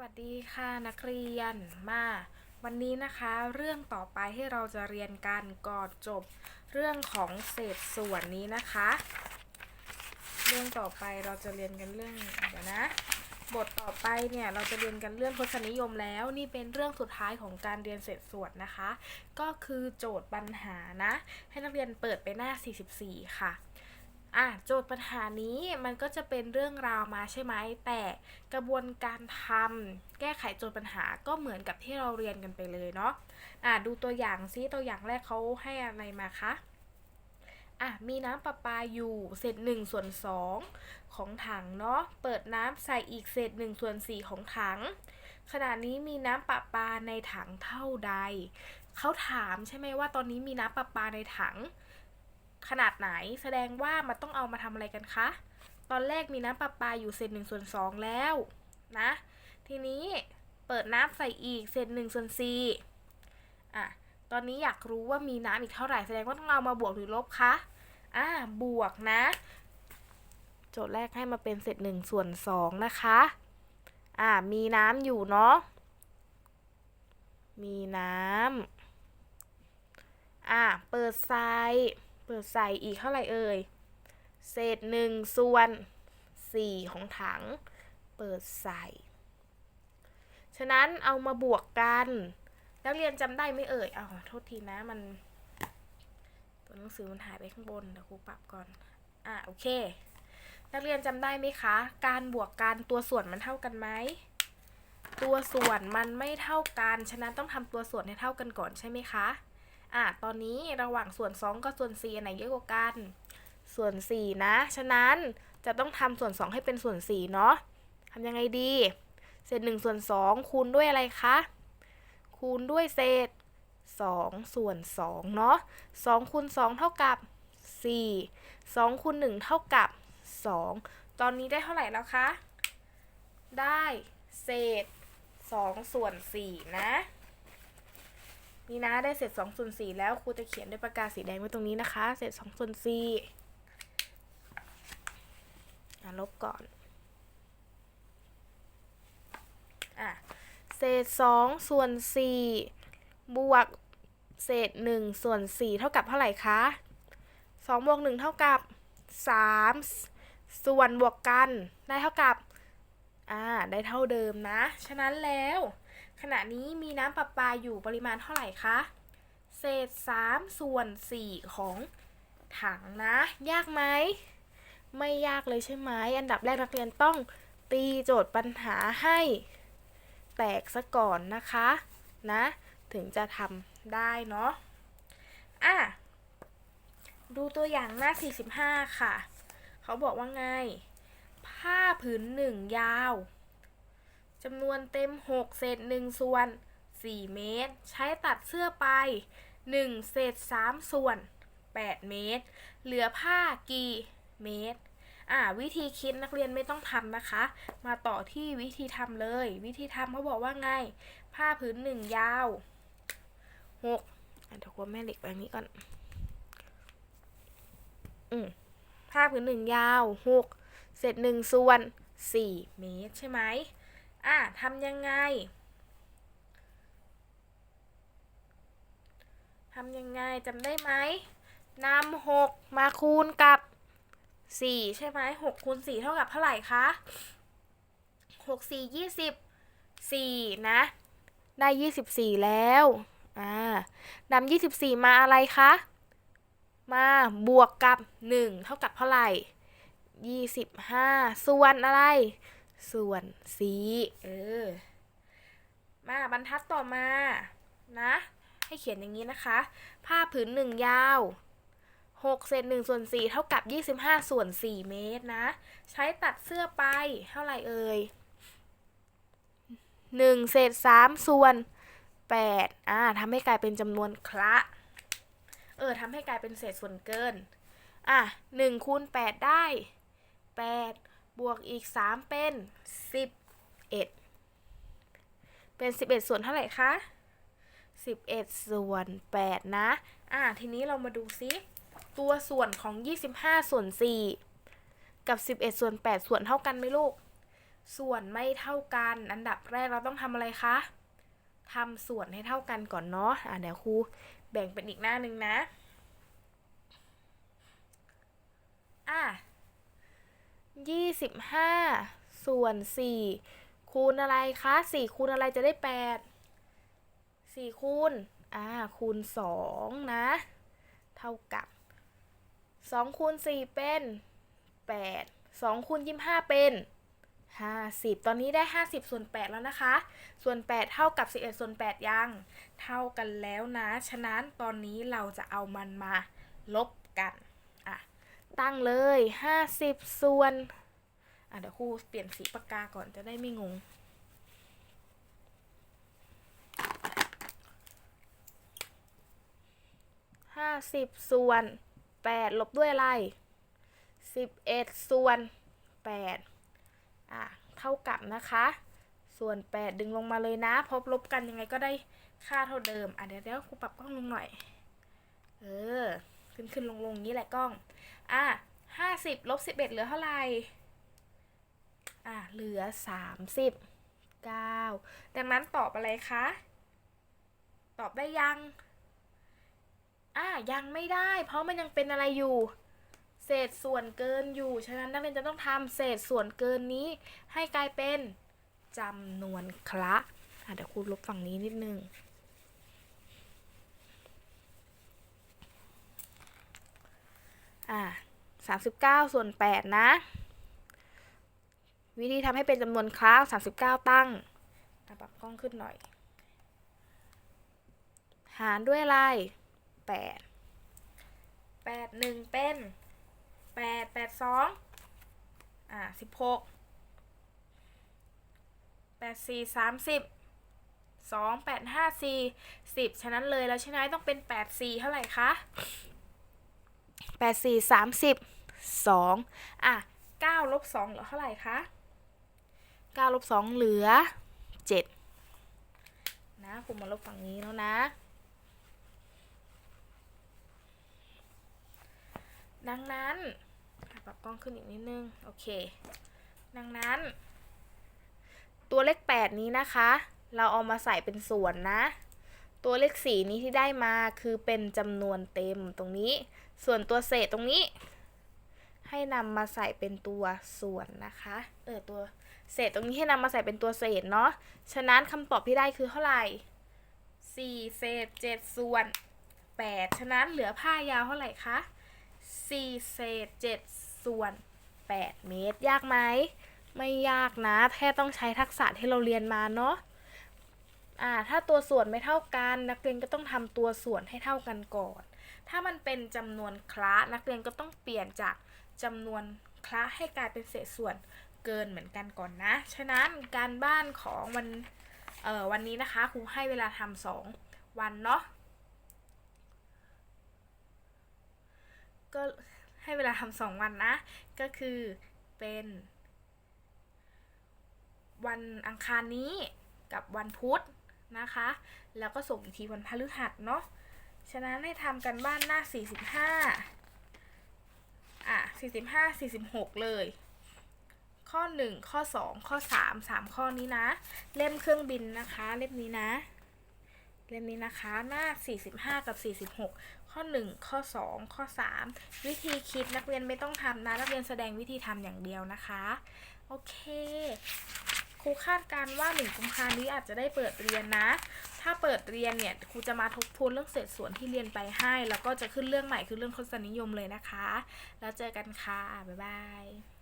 วัสดีค่ะนักเรียนมา วันนี้นะคะเรื่องต่อไปที่เราจะเรียนกันก่อนจบ เรื่องของเศษส่วนนี้นะคะ เรื่องต่อไปเราจะเรียนกันเรื่องเดี๋ยวนะบทต่อไปเนี่ยเราจะเรียนกันเรื่องทศนิยมแล้ว นี่เป็นเรื่องสุดท้ายของการเรียนเศษส่วนนะคะ ก็คือโจทย์ปัญหานะ ให้นักเรียนเปิดไปหน้า 44 ค่ะ อะโจทย์ปัญหานี้มันก็จะเป็นเรื่องราวมาใช่ไหมแต่กระบวนการทำแก้ไขโจทย์ปัญหาก็เหมือนกับที่เราเรียนกันไปเลยเนาะอะดูตัวอย่างซิตัวอย่างแรกเขาให้อะไรมาคะอะมีน้ำประปาอยู่เศษหนึ่งส่วนสองของถังเนาะเปิดน้ำใส่อีกเศษหนึ่งส่วนสี่ของถัง ขณะนี้มีน้ำประปาในถังเท่าใดเขาถามใช่ไหมว่าตอนนี้มีน้ำประปาในถัง ขนาดไหน แสดงว่ามันต้องเอามาทำอะไรกันคะ ตอนแรกมีน้ำประปาอยู่เศษหนึ่งส่วนสองแล้วนะ ทีนี้เปิดน้ำใส่อีกเศษหนึ่งส่วนสี่อะ ตอนนี้อยากรู้ว่ามีน้ำอีกเท่าไหร่แสดงว่าต้องเอามาบวกหรือลบคะ อ่า บวกนะ โจทย์แรกให้มาเป็นเศษหนึ่งส่วนสองนะคะ อ่า มีน้ำอยู่เนาะ มีน้ำอ่าเปิดใส เปิดใส่อีกเท่าไหร่เอ่ย เศษหนึ่งส่วนสี่ของถัง เปิดใส่ ฉะนั้นเอามาบวกกัน นักเรียนจำได้ไหมเอ่ยอ้าวโทษทีนะมัน ตัวหนังสือมันหายไปข้างบนเดี๋ยวครูปรับก่อน อะโอเค นักเรียนจำได้ไหมคะ การบวกกันตัวส่วนมันเท่ากันไหมตัวส่วนมันไม่เท่ากัน ฉะนั้นต้องทำตัวส่วนให้เท่ากันก่อนใช่ไหมคะ อะตอนนี้ระหว่างส่วน 2 กับส่วน4อันไหนเยอะกว่ากัน ส่วน 4 นะ ฉะนั้นจะต้องทำส่วน 2 ให้เป็นส่วน4เนาะทำยังไงดี เศษ1ส่วน2คูณด้วยอะไรคะ คูณด้วยเศษ2ส่วน2เนาะ2คูณ2เท่ากับ 4 2คูณ1เท่ากับ 2 ตอนนี้ได้เท่าไหร่แล้วคะ ได้เศษ2ส่วน4นะ นี่นะได้เศษ2ส่วน4แล้วครูจะเขียนด้วยปากกาสีแดงไว้ตรงนี้นะคะ เศษ2ส่วน4อ่ลบก่อนอะเศษ2ส่วน4บวกเศษ1ส่วน4เท่ากับเท่าไหร่คะ2บวก1เท่ากับ3ส่วนบวกกันได้เท่ากับอ่าได้เท่าเดิมนะ ฉะนั้นแล้ว ขณะนี้มีน้ำประปาอยู่ปริมาณเท่าไหร่คะ เศษ 3 ส่วน 4 ของถังนะ ยากไหม ไม่ยากเลยใช่ไหม อันดับแรกนักเรียนต้องตีโจทย์ปัญหาให้ แตกซะก่อนนะคะนะ ถึงจะทำได้เนาะอะดูตัวอย่างหน้า 45 ค่ะ เขาบอกว่าไง ผ้าผืนหนึ่งยาว จำนวนเต็ม 6 เศษ 1 ส่วน 4 เมตร ใช้ตัดเสื้อไป 1 เศษ 3 ส่วน 8 เมตร เหลือผ้ากี่เมตร อ่า วิธีคิดนักเรียนไม่ต้องทำนะคะ มาต่อที่วิธีทำเลย วิธีทำเขาบอกว่าไง ผ้าผืนหนึ่งยาว6อะเดี๋ยวกลัวแม่เหล็กไปนี้ก่อน อืมผ้าผืนหนึ่งยาว6เศษหนึ่งส่วน4เมตรใช่ไหม อะทำยังไงทำยังไงจำได้ไหมนำหกมาคูณกับสี่ใช่ไหมหกคูณสี่เท่ากับเท่าไหร่คะหกสี่ยี่สิบสี่นะ ได้ยี่สิบสี่แล้วอ่านำยี่สิบสี่มาอะไรคะมาบวกกับหนึ่งเท่ากับเท่าไหร่ยี่สิบห้าส่วนอะไร ส่วนสี่เออ มาบรรทัดต่อมา นะ ให้เขียนอย่างนี้นะคะ ผ้าผืนหนึ่งยาว6เศษ1ส่วน4เท่ากับ 25 ส่วน 4 เมตรนะ ใช้ตัดเสื้อไปเท่าไหร่เอ่ย1เศษ3ส่วน8อ่าทำให้กลายเป็นจำนวนคละ เออทำให้กลายเป็นเศษส่วนเกิน อะ1คูณ8ได้ 8 บวกอีก 3 เป็น 11 เป็น 11 ส่วนเท่าไหร่คะ 11 ส่วน 8 นะ อ่า ทีนี้เรามาดูซิ ตัวส่วนของ 25 ส่วน 4 กับ 11 ส่วน 8 ส่วนเท่ากันไหมลูก ส่วนไม่เท่ากัน อันดับแรกเราต้องทำอะไรคะทำส่วนให้เท่ากันก่อนเนาะ อ่าเดี๋ยวครูแบ่งเป็นอีกหน้าหนึ่งนะ อ่า 25 ส่วน 4 คูณอะไรคะ 4 คูณอะไรจะได้ 8 4 คูณ อ่า คูณ 2 นะ เท่ากับ 2 คูณ 4 เป็น 8 2 คูณ 25 เป็น 50 ตอนนี้ได้ 50 ส่วน 8 แล้วนะคะ ส่วน 8 เท่ากับ 11 ส่วน 8 ยัง เท่ากันแล้วนะ ฉะนั้นตอนนี้เราจะเอามันมาลบกัน อะ ตั้งเลย 50 ส่วน อะเดี๋ยวครูเปลี่ยนสีปากกาก่อนจะได้ไม่งง ห้าสิบส่วนแปดลบด้วยอะไรสิบเอ็ดส่วนแปดอะเท่ากับนะคะ ส่วนแปดดึงลงมาเลยนะ พบลบกันยังไงก็ได้ค่าเท่าเดิม อะเดี๋ยวเดี๋ยวครูปรับกล้องลงหน่อย เออ ขึ้นขึ้นลงลงอย่างนี้แหละกล้อง อะห้าสิบลบสิบเอ็ดเหลือเท่าไหร่ อะเหลือสามสิบเก้าดังนั้นตอบอะไรคะ ตอบได้ยัง อะยังไม่ได้ เพราะมันยังเป็นอะไรอยู่ เศษส่วนเกินอยู่ ฉะนั้นนักเรียนจะต้องทำเศษส่วนเกินนี้ให้กลายเป็นจำนวนคละอะเดี๋ยวครูลบฝั่งนี้นิดนึงอะสามสิบเก้าส่วนแปดนะ วิธีทำให้เป็นจำนวนคละสามสิบเก้าตั้งปรับกล้องขึ้นหน่อย หารด้วยอะไรแปดแปดหนึ่งเป็นแปดแปดสองอะสิบหกแปดสี่สามสิบสองแปดห้าสี่สิบฉะนั้นเลยแล้วใช่ไหมต้องเป็นแปดสี่เท่าไหร่คะแปดสี่สามสิบสองอะเก้าลบสองเหลือเท่าไหร่คะ เก้าลบสองเหลือเจ็ดนะผมมาลบฝั่งนี้แล้วนะ ดังนั้นปรับกล้องขึ้นอีกนิดนึง โอเค ดังนั้น ตัวเลข 8 นี้นะคะ เราเอามาใส่เป็นส่วนนะ ตัวเลข 4 นี้ที่ได้มาคือเป็นจำนวนเต็มตรงนี้ ส่วนตัวเศษตรงนี้ ให้นำมาใส่เป็นตัวส่วนนะคะ เออตัว เศษตรงนี้ให้นำมาใส่เป็นตัวเศษเนาะ ฉะนั้นคำตอบที่ได้คือเท่าไหร่ 4 เศษ 7 ส่วน 8 ฉะนั้นเหลือผ้ายาวเท่าไหร่คะ 4 เศษ 7 ส่วน 8 เมตร ยากไหม ไม่ยากนะ แค่ต้องใช้ทักษะที่เราเรียนมาเนาะอ่าถ้าตัวส่วนไม่เท่ากัน นักเรียนก็ต้องทำตัวส่วนให้เท่ากันก่อน ถ้ามันเป็นจำนวนคละนักเรียนก็ต้องเปลี่ยนจากจำนวนคละให้กลายเป็นเศษส่วน เกินเหมือนกันก่อนนะ ฉะนั้นการบ้านของวันเอ่อวันนี้นะคะครูให้เวลาทำสองวันเนาะก็ให้เวลาทำสองวันนะ ก็คือเป็น วันอังคารนี้กับวันพุธนะคะ แล้วก็ส่งอีกทีวันพฤหัสเนาะฉะนั้นให้ทำกันบ้านหน้า 45 อะ 45 46 เลย ข้อ 1 ข้อ 2 ข้อ 3 3 ข้อนี้นะ เล่มเครื่องบินนะคะ เล่มนี้นะ เล่มนี้นะคะ หน้า 45 กับ 46 ข้อ 1 ข้อ 2 ข้อ 3 วิธีคิดนักเรียนไม่ต้องทำนะ นักเรียนแสดงวิธีทำอย่างเดียวนะคะ โอเค ครูคาดการณ์ว่าหนึ่งกุมภานี้อาจจะได้เปิดเรียนนะ ถ้าเปิดเรียนเนี่ยครูจะมาทบทวนเรื่องเศษส่วนที่เรียนไปให้ แล้วก็จะขึ้นเรื่องใหม่คือเรื่องทศนิยมเลยนะคะ แล้วเจอกันค่ะ บ๊ายบาย